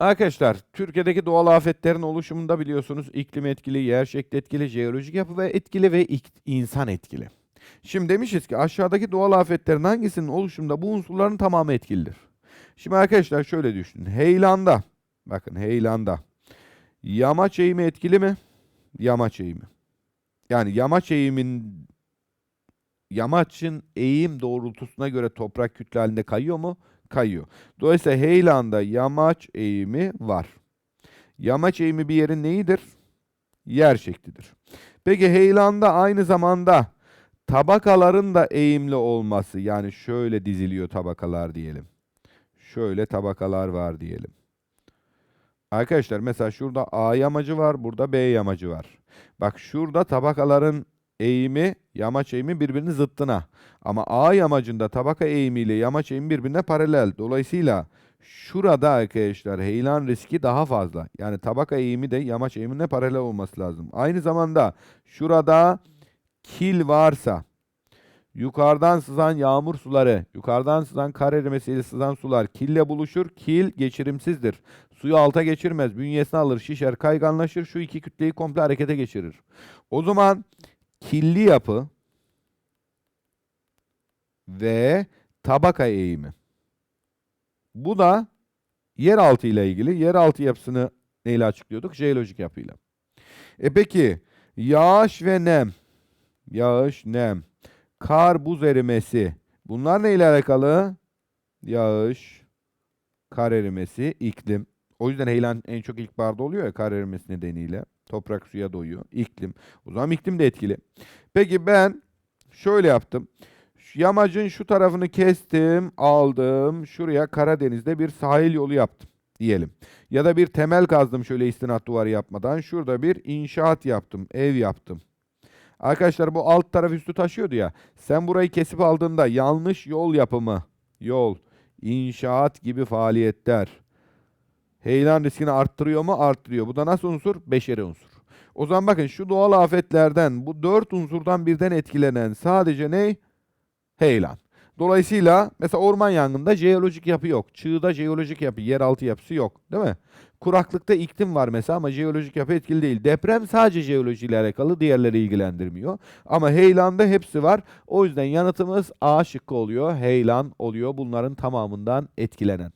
Arkadaşlar, Türkiye'deki doğal afetlerin oluşumunda biliyorsunuz iklim etkili, yer şekli etkili, jeolojik yapı ve etkili ve insan etkili. Şimdi demişiz ki aşağıdaki doğal afetlerin hangisinin oluşumunda bu unsurların tamamı etkilidir? Şimdi arkadaşlar şöyle düşünün. Heylanda, bakın heylanda yamaç eğimi etkili mi? Yamaç eğimi. Yani yamaç eğimin yamaçın eğim doğrultusuna göre toprak kütle halinde kayıyor mu? Kayıyor. Dolayısıyla heylanda yamaç eğimi var. Yamaç eğimi bir yerin neyidir? Yer şeklidir. Peki heylanda aynı zamanda tabakaların da eğimli olması yani şöyle diziliyor tabakalar diyelim. Şöyle tabakalar var diyelim. Arkadaşlar mesela şurada A yamacı var, burada B yamacı var. Bak şurada tabakaların eğimi, yamaç eğimi birbirinin zıttına. Ama A yamacında tabaka eğimiyle yamaç eğimi birbirine paralel. Dolayısıyla şurada arkadaşlar heyelan riski daha fazla. Yani tabaka eğimi de yamaç eğimine paralel olması lazım. Aynı zamanda şurada kil varsa yukarıdan sızan yağmur suları, yukarıdan sızan kar erimesiyle sızan sular kille buluşur. Kil geçirimsizdir. Suyu alta geçirmez. Bünyesine alır, şişer, kayganlaşır. Şu iki kütleyi komple harekete geçirir. O zaman killi yapı ve tabaka eğimi. Bu da yeraltı ile ilgili. Yeraltı yapısını neyle açıklıyorduk? Jeolojik yapıyla. E peki yağış ve nem. Yağış, nem. Kar, buz erimesi. Bunlar neyle alakalı? Yağış, kar erimesi, iklim. O yüzden heyelan en çok ilkbaharda oluyor ya kar erimesi nedeniyle. Toprak suya doyuyor. İklim. O zaman iklim de etkili. Peki ben şöyle yaptım. Şu Yamacın şu tarafını kestim, aldım. Şuraya Karadeniz'de bir sahil yolu yaptım diyelim. Ya da bir temel kazdım şöyle istinat duvarı yapmadan. Şurada bir inşaat yaptım, ev yaptım. Arkadaşlar bu alt taraf üstü taşıyordu ya. Sen burayı kesip aldığında yanlış yol yapımı, yol, inşaat gibi faaliyetler heyelan riskini arttırıyor mu? Arttırıyor. Bu da nasıl unsur? Beşeri unsur. O zaman bakın şu doğal afetlerden bu dört unsurdan birden etkilenen sadece ne? Heyelan. Dolayısıyla mesela orman yangında jeolojik yapı yok. Çığda jeolojik yapı, yeraltı yapısı yok. Değil mi? Kuraklıkta iklim var mesela ama jeolojik yapı etkili değil. Deprem sadece jeolojiyle alakalı, diğerleri ilgilendirmiyor. Ama heyelanda hepsi var. O yüzden yanıtımız A şıkkı oluyor. Heyelan oluyor bunların tamamından etkilenen.